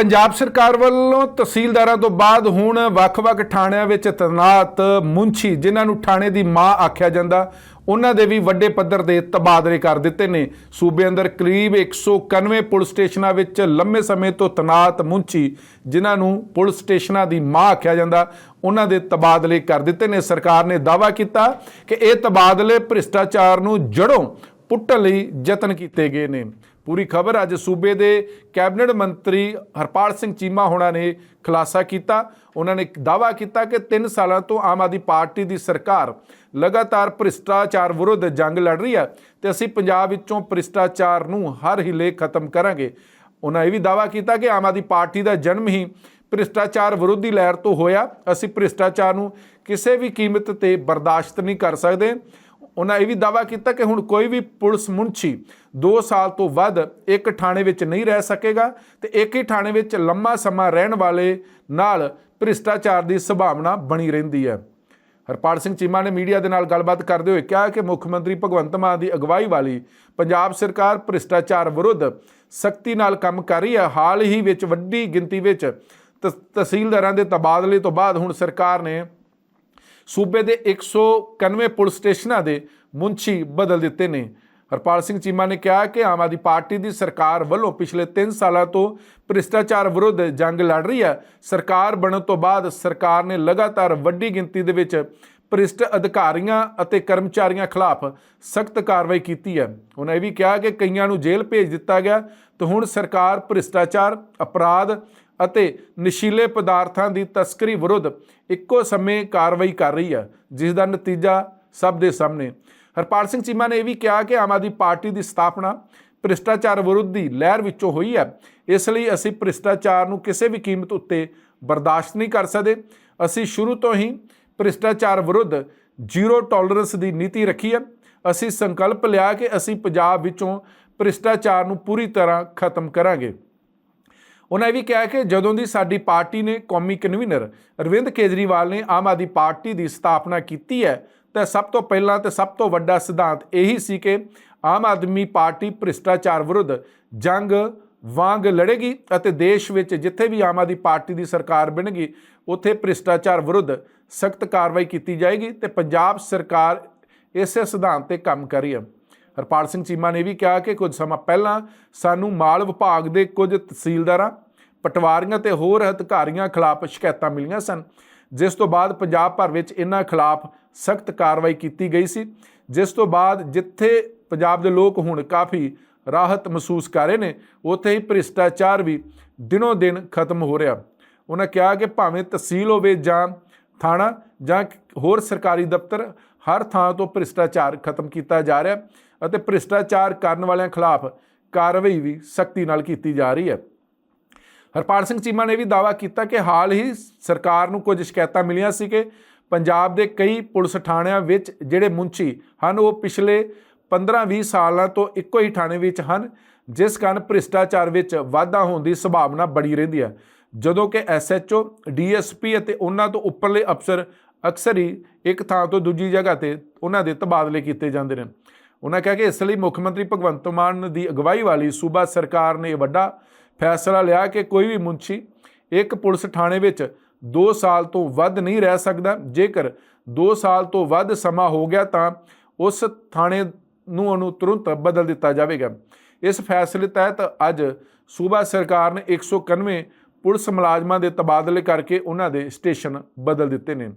ਪੰਜਾਬ ਸਰਕਾਰ ਵੱਲੋਂ ਤਹਿਸੀਲਦਾਰਾਂ ਤੋਂ ਬਾਅਦ ਹੁਣ ਵੱਖ-ਵੱਖ ਥਾਣਿਆਂ ਵਿੱਚ ਤੈਨਾਤ ਮੁੰਸ਼ੀ ਜਿਨ੍ਹਾਂ ਨੂੰ ਥਾਣੇ ਦੀ ਮਾਂ ਆਖਿਆ ਜਾਂਦਾ, ਉਹਨਾਂ ਦੇ ਵੀ ਵੱਡੇ ਪੱਧਰ ਦੇ ਤਬਾਦਲੇ ਕਰ ਦਿੱਤੇ ਨੇ। ਸੂਬੇ ਅੰਦਰ ਕਰੀਬ 191 ਪੁਲਿਸ ਸਟੇਸ਼ਨਾਂ ਵਿੱਚ ਲੰਮੇ ਸਮੇਂ ਤੋਂ ਤੈਨਾਤ ਮੁੰਸ਼ੀ ਜਿਨ੍ਹਾਂ ਨੂੰ ਪੁਲਿਸ ਸਟੇਸ਼ਨਾਂ ਦੀ ਮਾਂ ਆਖਿਆ ਜਾਂਦਾ, ਉਹਨਾਂ ਦੇ ਤਬਾਦਲੇ ਕਰ ਦਿੱਤੇ ਨੇ। ਸਰਕਾਰ ਨੇ ਦਾਅਵਾ ਕੀਤਾ ਕਿ ਇਹ ਤਬਾਦਲੇ ਭ੍ਰਿਸ਼ਟਾਚਾਰ ਨੂੰ ਜੜੋਂ ਪੁੱਟਣ ਲਈ ਯਤਨ ਕੀਤੇ ਗਏ ਨੇ। ਪੂਰੀ ਖਬਰ ਅੱਜ ਸੂਬੇ ਦੇ ਕੈਬਨਿਟ ਮੰਤਰੀ ਹਰਪਾਲ ਸਿੰਘ ਚੀਮਾ ਹੋਣਾ ਨੇ ਖੁਲਾਸਾ ਕੀਤਾ। ਉਹਨਾਂ ਨੇ ਦਾਅਵਾ ਕੀਤਾ ਕਿ 3 ਸਾਲਾਂ ਤੋਂ ਆਮ ਆਦਮੀ ਪਾਰਟੀ ਦੀ ਸਰਕਾਰ ਲਗਾਤਾਰ ਭ੍ਰਿਸ਼ਟਾਚਾਰ ਵਿਰੁੱਧ ਜੰਗ ਲੜ ਰਹੀ ਹੈ ਤੇ ਅਸੀਂ ਪੰਜਾਬ ਵਿੱਚੋਂ ਭ੍ਰਿਸ਼ਟਾਚਾਰ ਨੂੰ ਹਰ ਹਿਲੇ ਖਤਮ ਕਰਾਂਗੇ। ਉਹਨਾਂ ਇਹ ਵੀ ਦਾਅਵਾ ਕੀਤਾ ਕਿ ਆਮ ਆਦਮੀ ਪਾਰਟੀ ਦਾ ਜਨਮ ਹੀ ਭ੍ਰਿਸ਼ਟਾਚਾਰ ਵਿਰੋਧੀ ਲਹਿਰ ਤੋਂ ਹੋਇਆ। ਅਸੀਂ ਭ੍ਰਿਸ਼ਟਾਚਾਰ ਨੂੰ ਕਿਸੇ ਵੀ ਕੀਮਤ ਤੇ ਬਰਦਾਸ਼ਤ ਨਹੀਂ ਕਰ ਸਕਦੇ। ਉਹਨਾਂ ਇਹ ਵੀ ਦਾਅਵਾ ਕੀਤਾ ਕਿ ਹੁਣ ਕੋਈ ਵੀ ਪੁਲਿਸ ਮੁਨਸ਼ੀ 2 ਸਾਲ ਤੋਂ ਵੱਧ ਇੱਕ ਥਾਣੇ ਵਿੱਚ ਨਹੀਂ ਰਹਿ ਸਕੇਗਾ ਤੇ ਇੱਕ ਹੀ ਥਾਣੇ ਵਿੱਚ ਲੰਮਾ ਸਮਾਂ ਰਹਿਣ ਵਾਲੇ ਨਾਲ ਭ੍ਰਿਸ਼ਟਾਚਾਰ ਦੀ ਸੰਭਾਵਨਾ ਬਣੀ ਰਹਿੰਦੀ ਹੈ। ਹਰਪਾਲ ਸਿੰਘ ਚੀਮਾ ਨੇ ਮੀਡੀਆ ਦੇ ਨਾਲ ਗੱਲਬਾਤ ਕਰਦੇ ਹੋਏ ਕਿਹਾ ਕਿ ਮੁੱਖ ਮੰਤਰੀ ਭਗਵੰਤ ਮਾਨ ਦੀ ਅਗਵਾਈ ਵਾਲੀ ਪੰਜਾਬ ਸਰਕਾਰ ਭ੍ਰਿਸ਼ਟਾਚਾਰ ਵਿਰੁੱਧ ਸਖਤੀ ਨਾਲ ਕੰਮ ਕਰ ਰਹੀ ਹੈ। ਹਾਲ ਹੀ ਵਿੱਚ ਵੱਡੀ ਗਿਣਤੀ ਵਿੱਚ ਤ- ਤਹਿਸੀਲਦਾਰਾਂ ਦੇ ਤਬਾਦਲੇ ਤੋਂ ਬਾਅਦ ਹੁਣ ਸਰਕਾਰ ਨੇ ਸੂਬੇ ਦੇ 191 ਪੁਲਿਸ ਸਟੇਸ਼ਨਾਂ ਦੇ ਮੁੰਸ਼ੀ ਬਦਲ ਦਿੱਤੇ ਨੇ। ਹਰਪਾਲ ਸਿੰਘ ਚੀਮਾ ਨੇ ਕਿਹਾ ਕਿ ਆਮ ਆਦਮੀ ਪਾਰਟੀ ਦੀ ਸਰਕਾਰ ਵੱਲੋਂ ਪਿਛਲੇ 3 ਸਾਲਾਂ ਤੋਂ ਭ੍ਰਿਸ਼ਟਾਚਾਰ ਵਿਰੁੱਧ ਜੰਗ ਲੜ ਰਹੀ ਹੈ। ਸਰਕਾਰ ਬਣਨ ਤੋਂ ਬਾਅਦ ਸਰਕਾਰ ਨੇ ਲਗਾਤਾਰ ਵੱਡੀ ਗਿਣਤੀ ਦੇ ਵਿੱਚ ਭ੍ਰਿਸ਼ਟ ਅਧਿਕਾਰੀਆਂ ਅਤੇ ਕਰਮਚਾਰੀਆਂ ਖਿਲਾਫ ਸਖਤ ਕਾਰਵਾਈ ਕੀਤੀ ਹੈ। ਉਹਨਾਂ ਇਹ ਵੀ ਕਿਹਾ ਕਿ ਕਈਆਂ ਨੂੰ ਜੇਲ੍ਹ ਭੇਜ ਦਿੱਤਾ ਗਿਆ ਤੇ ਹੁਣ ਸਰਕਾਰ ਭ੍ਰਿਸ਼ਟਾਚਾਰ, ਅਪਰਾਧ ਅਤੇ ਨਸ਼ੀਲੇ ਪਦਾਰਥਾਂ ਦੀ ਤਸਕਰੀ ਵਿਰੁੱਧ ਇੱਕੋ ਸਮੇਂ ਕਾਰਵਾਈ ਕਰ ਰਹੀ ਹੈ, ਜਿਸ ਦਾ ਨਤੀਜਾ ਸਭ ਦੇ ਸਾਹਮਣੇ। ਹਰਪਾਲ ਸਿੰਘ ਚੀਮਾ ਨੇ ਇਹ ਵੀ ਕਿਹਾ ਕਿ ਆਮ ਆਦਮੀ ਪਾਰਟੀ ਦੀ ਸਥਾਪਨਾ ਭ੍ਰਿਸ਼ਟਾਚਾਰ ਵਿਰੁੱਧ ਦੀ ਲਹਿਰ ਵਿੱਚੋਂ ਹੋਈ ਹੈ। ਇਸ ਲਈ ਅਸੀਂ ਭ੍ਰਿਸ਼ਟਾਚਾਰ ਨੂੰ ਕਿਸੇ ਵੀ ਕੀਮਤ ਉੱਤੇ ਬਰਦਾਸ਼ਤ ਨਹੀਂ ਕਰ ਸਕਦੇ। ਅਸੀਂ ਸ਼ੁਰੂ ਤੋਂ ਹੀ ਭ੍ਰਿਸ਼ਟਾਚਾਰ ਵਿਰੁੱਧ ਜ਼ੀਰੋ ਟੋਲਰੈਂਸ ਦੀ ਨੀਤੀ ਰੱਖੀ ਹੈ। ਅਸੀਂ ਸੰਕਲਪ ਲਿਆ ਕਿ ਅਸੀਂ ਪੰਜਾਬ ਵਿੱਚੋਂ ਭ੍ਰਿਸ਼ਟਾਚਾਰ ਨੂੰ ਪੂਰੀ ਤਰ੍ਹਾਂ ਖਤਮ ਕਰਾਂਗੇ। ਉਹਨਾਂ ਇਹ ਵੀ ਕਿਹਾ ਕਿ ਜਦੋਂ ਦੀ ਸਾਡੀ ਪਾਰਟੀ ਨੇ ਕੌਮੀ ਕਨਵੀਨਰ ਅਰਵਿੰਦ ਕੇਜਰੀਵਾਲ ਨੇ ਆਮ ਆਦਮੀ ਪਾਰਟੀ ਦੀ ਸਥਾਪਨਾ ਕੀਤੀ ਹੈ, ਤਾਂ ਸਭ ਤੋਂ ਪਹਿਲਾਂ ਤੇ ਸਭ ਤੋਂ ਵੱਡਾ ਸਿਧਾਂਤ ਇਹੀ ਸੀ ਕਿ ਆਮ ਆਦਮੀ ਪਾਰਟੀ ਭ੍ਰਿਸ਼ਟਾਚਾਰ ਵਿਰੁੱਧ ਜੰਗ ਵਾਂਗ ਲੜੇਗੀ ਅਤੇ ਦੇਸ਼ ਵਿੱਚ ਜਿੱਥੇ ਵੀ ਆਮ ਆਦਮੀ ਪਾਰਟੀ ਦੀ ਸਰਕਾਰ ਬਣੇਗੀ, ਉੱਥੇ ਭ੍ਰਿਸ਼ਟਾਚਾਰ ਵਿਰੁੱਧ ਸਖਤ ਕਾਰਵਾਈ ਕੀਤੀ ਜਾਏਗੀ ਤੇ ਪੰਜਾਬ ਸਰਕਾਰ ਇਸੇ ਸਿਧਾਂਤ ਤੇ ਕੰਮ ਕਰ ਰਹੀ ਹੈ। ਹਰਪਾਲ ਸਿੰਘ ਚੀਮਾ ਨੇ ਵੀ ਕਿਹਾ ਕਿ ਕੁਝ ਸਮਾਂ ਪਹਿਲਾਂ ਸਾਨੂੰ ਮਾਲ ਵਿਭਾਗ ਦੇ ਕੁਝ ਤਹਿਸੀਲਦਾਰਾਂ, ਪਟਵਾਰੀਆਂ ਤੇ ਹੋਰ ਅਧਿਕਾਰੀਆਂ ਖਿਲਾਫ ਸ਼ਿਕਾਇਤਾਂ ਮਿਲੀਆਂ ਸਨ, ਜਿਸ ਤੋਂ ਬਾਅਦ ਪੰਜਾਬ ਭਰ ਵਿੱਚ ਇਹਨਾਂ ਖਿਲਾਫ ਸਖਤ ਕਾਰਵਾਈ ਕੀਤੀ ਗਈ ਸੀ, ਜਿਸ ਤੋਂ ਬਾਅਦ ਜਿੱਥੇ ਪੰਜਾਬ ਦੇ ਲੋਕ ਹੁਣ ਕਾਫੀ ਰਾਹਤ ਮਹਿਸੂਸ ਕਰ ਰਹੇ ਨੇ, ਉੱਥੇ ਹੀ ਭ੍ਰਿਸ਼ਟਾਚਾਰ ਵੀ ਦਿਨੋ ਦਿਨ ਖਤਮ ਹੋ ਰਿਹਾ। ਉਹਨਾਂ ਕਿਹਾ ਕਿ ਭਾਵੇਂ ਤਹਿਸੀਲ ਹੋਵੇ ਜਾਂ ਥਾਣਾ ਜਾਂ ਹੋਰ ਸਰਕਾਰੀ ਦਫ਼ਤਰ ਹਰ ਥਾਂ ਤੋਂ ਭ੍ਰਿਸ਼ਟਾਚਾਰ ਖਤਮ ਕੀਤਾ ਜਾ ਰਿਹਾ ਅਤੇ ਭ੍ਰਿਸ਼ਟਾਚਾਰ ਕਰਨ ਵਾਲਿਆਂ ਖਿਲਾਫ ਕਾਰਵਾਈ ਵੀ ਸਖਤੀ ਨਾਲ ਕੀਤੀ ਜਾ ਰਹੀ ਹੈ। ਹਰਪਾਲ ਸਿੰਘ ਚੀਮਾ ਨੇ ਵੀ ਦਾਅਵਾ ਕੀਤਾ ਕਿ ਹਾਲ ਹੀ ਸਰਕਾਰ ਨੂੰ ਕੁਝ ਸ਼ਿਕਾਇਤਾਂ ਮਿਲੀਆਂ ਸੀ ਕਿ ਪੰਜਾਬ ਦੇ ਕਈ ਪੁਲਿਸ ਥਾਣਿਆਂ ਵਿੱਚ ਜਿਹੜੇ ਮੁੰਚੀ ਹਨ, ਉਹ ਪਿਛਲੇ 15-20 ਸਾਲਾਂ ਤੋਂ ਇੱਕੋ ਹੀ ਥਾਣੇ ਵਿੱਚ ਹਨ ਜਿਸ ਕਾਰਨ ਭ੍ਰਿਸ਼ਟਾਚਾਰ ਵਿੱਚ ਵਾਧਾ ਹੋਣ ਦੀ ਸੰਭਾਵਨਾ ਬਣੀ ਰਹਿੰਦੀ ਹੈ। ਜਦੋਂ ਕਿ ਐਸਐਚਓ ਡੀਐਸਪੀ ਅਤੇ ਉਹਨਾਂ ਤੋਂ ਉੱਪਰਲੇ ਅਫਸਰ ਅਕਸਰ ਹੀ ਇੱਕ ਥਾਂ ਤੋਂ ਦੂਜੀ ਜਗ੍ਹਾ ਤੇ ਉਹਨਾਂ ਦੇ ਤਬਾਦਲੇ ਕੀਤੇ ਜਾਂਦੇ ਨੇ। ਉਹਨਾਂ ਕਿਹਾ ਕਿ ਇਸ ਲਈ ਮੁੱਖ ਮੰਤਰੀ ਭਗਵੰਤ ਮਾਨ ਦੀ ਅਗਵਾਈ ਵਾਲੀ ਸੂਬਾ ਸਰਕਾਰ ਨੇ ਇਹ ਵੱਡਾ ਫੈਸਲਾ ਲਿਆ ਕਿ ਕੋਈ ਵੀ ਮੁੰਸ਼ੀ ਇੱਕ ਪੁਲਿਸ ਥਾਣੇ ਵਿੱਚ 2 ਸਾਲ ਤੋਂ ਵੱਧ ਨਹੀਂ ਰਹਿ ਸਕਦਾ। ਜੇਕਰ 2 ਸਾਲ ਤੋਂ ਵੱਧ ਸਮਾਂ ਹੋ ਗਿਆ ਤਾਂ ਉਸ ਥਾਣੇ ਨੂੰ ਉਹਨੂੰ ਤੁਰੰਤ ਬਦਲ ਦਿੱਤਾ ਜਾਵੇਗਾ। ਇਸ ਫੈਸਲੇ ਤਹਿਤ ਅੱਜ ਸੂਬਾ ਸਰਕਾਰ ਨੇ 191 ਪੁਲਿਸ ਮੁਲਾਜ਼ਮਾਂ ਦੇ ਤਬਾਦਲੇ ਕਰਕੇ ਉਹਨਾਂ ਦੇ ਸਟੇਸ਼ਨ ਬਦਲ ਦਿੱਤੇ ਨੇ।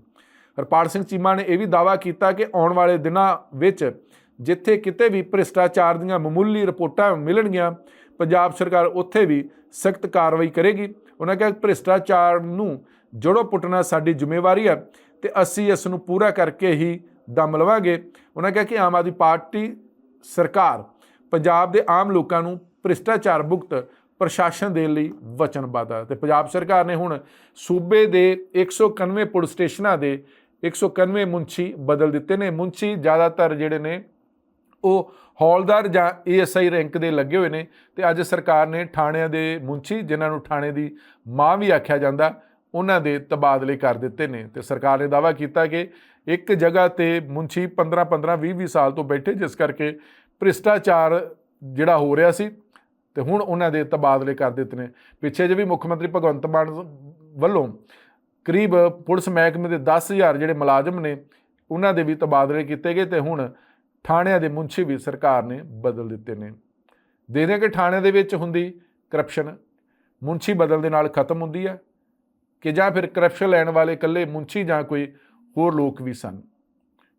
ਹਰਪਾਲ ਸਿੰਘ ਚੀਮਾ ਨੇ ਇਹ ਵੀ ਦਾਅਵਾ ਕੀਤਾ ਕਿ ਆਉਣ ਵਾਲੇ ਦਿਨਾਂ ਵਿੱਚ ਜਿੱਥੇ ਕਿਤੇ ਵੀ ਭ੍ਰਿਸ਼ਟਾਚਾਰ ਦੀਆਂ ਮਾਮੂਲੀ ਰਿਪੋਰਟਾਂ ਮਿਲਣਗੀਆਂ, ਪੰਜਾਬ ਸਰਕਾਰ ਉੱਥੇ ਵੀ ਸਖਤ ਕਾਰਵਾਈ ਕਰੇਗੀ। ਉਹਨਾਂ ਕਿਹਾ ਭ੍ਰਿਸ਼ਟਾਚਾਰ ਨੂੰ ਜੜੋਂ ਪੁੱਟਣਾ ਸਾਡੀ ਜ਼ਿੰਮੇਵਾਰੀ ਹੈ ਤੇ ਅਸੀਂ ਇਸ ਨੂੰ ਪੂਰਾ ਕਰਕੇ ਹੀ ਦਮ ਲਵਾਂਗੇ। ਉਹਨਾਂ ਕਿਹਾ ਕਿ ਆਮ ਆਦਮੀ ਪਾਰਟੀ ਸਰਕਾਰ ਪੰਜਾਬ ਦੇ ਆਮ ਲੋਕਾਂ ਨੂੰ ਭ੍ਰਿਸ਼ਟਾਚਾਰ ਮੁਕਤ ਪ੍ਰਸ਼ਾਸਨ ਦੇਣ ਲਈ ਵਚਨਬੱਧ ਹੈ। ਤੇ ਪੰਜਾਬ ਸਰਕਾਰ ਨੇ ਹੁਣ ਸੂਬੇ ਦੇ 191 ਪੁਲਿਸ ਸਟੇਸ਼ਨਾਂ ਦੇ 191 ਮੁੰਸ਼ੀ ਬਦਲ ਦਿੱਤੇ ਨੇ। ਮੁੰਸ਼ੀ ਜ਼ਿਆਦਾਤਰ ਜਿਹੜੇ ਨੇ ਉਹ ਹੌਲਦਾਰ ਜਾਂ ਏਐਸਆਈ ਰੈਂਕ ਦੇ ਲੱਗੇ ਹੋਏ ਨੇ ਤੇ ਅੱਜ ਸਰਕਾਰ ਨੇ ਥਾਣਿਆਂ ਦੇ ਮੁੰਸ਼ੀ ਜਿਨ੍ਹਾਂ ਨੂੰ ਥਾਣੇ ਦੀ ਮਾਂ ਵੀ ਆਖਿਆ ਜਾਂਦਾ, ਉਹਨਾਂ ਦੇ ਤਬਾਦਲੇ ਕਰ ਦਿੱਤੇ ਨੇ। ਤੇ ਸਰਕਾਰ ਨੇ ਦਾਅਵਾ ਕੀਤਾ ਕਿ ਇੱਕ ਜਗ੍ਹਾ ਤੇ ਮੁੰਸ਼ੀ 15 15 20 20 ਸਾਲ ਤੋਂ ਬੈਠੇ, ਜਿਸ ਕਰਕੇ ਭ੍ਰਿਸ਼ਟਾਚਾਰ ਜਿਹੜਾ ਹੋ ਰਿਹਾ ਸੀ ਤੇ ਹੁਣ ਉਹਨਾਂ ਦੇ ਤਬਾਦਲੇ ਕਰ ਦਿੱਤੇ ਨੇ। ਪਿੱਛੇ ਜੇ ਵੀ ਮੁੱਖ ਮੰਤਰੀ ਭਗਵੰਤ ਮਾਨ ਵੱਲੋਂ ਕਰੀਬ ਪੁਲਿਸ ਮਹਿਕਮੇ ਦੇ 10000 ਜਿਹੜੇ ਮੁਲਾਜ਼ਮ ਨੇ, ਉਹਨਾਂ ਦੇ ਵੀ ਤਬਾਦਲੇ ਕੀਤੇ ਗਏ ਤੇ ਹੁਣ ਥਾਣਿਆਂ ਦੇ ਮੁੰਸ਼ੀ ਵੀ ਸਰਕਾਰ ਨੇ ਬਦਲ ਦਿੱਤੇ ਨੇ। ਦੇਖਦੇ ਹਾਂ ਕਿ ਥਾਣਿਆਂ ਦੇ ਵਿੱਚ ਹੁੰਦੀ ਕਰਪਸ਼ਨ ਮੁੰਸ਼ੀ ਬਦਲ ਦੇ ਨਾਲ ਖਤਮ ਹੁੰਦੀ ਹੈ ਕਿ ਜਾਂ ਫਿਰ ਕਰਪਸ਼ਨ ਲੈਣ ਵਾਲੇ ਇਕੱਲੇ ਮੁੰਸ਼ੀ ਜਾਂ ਕੋਈ ਹੋਰ ਲੋਕ ਵੀ ਸਨ।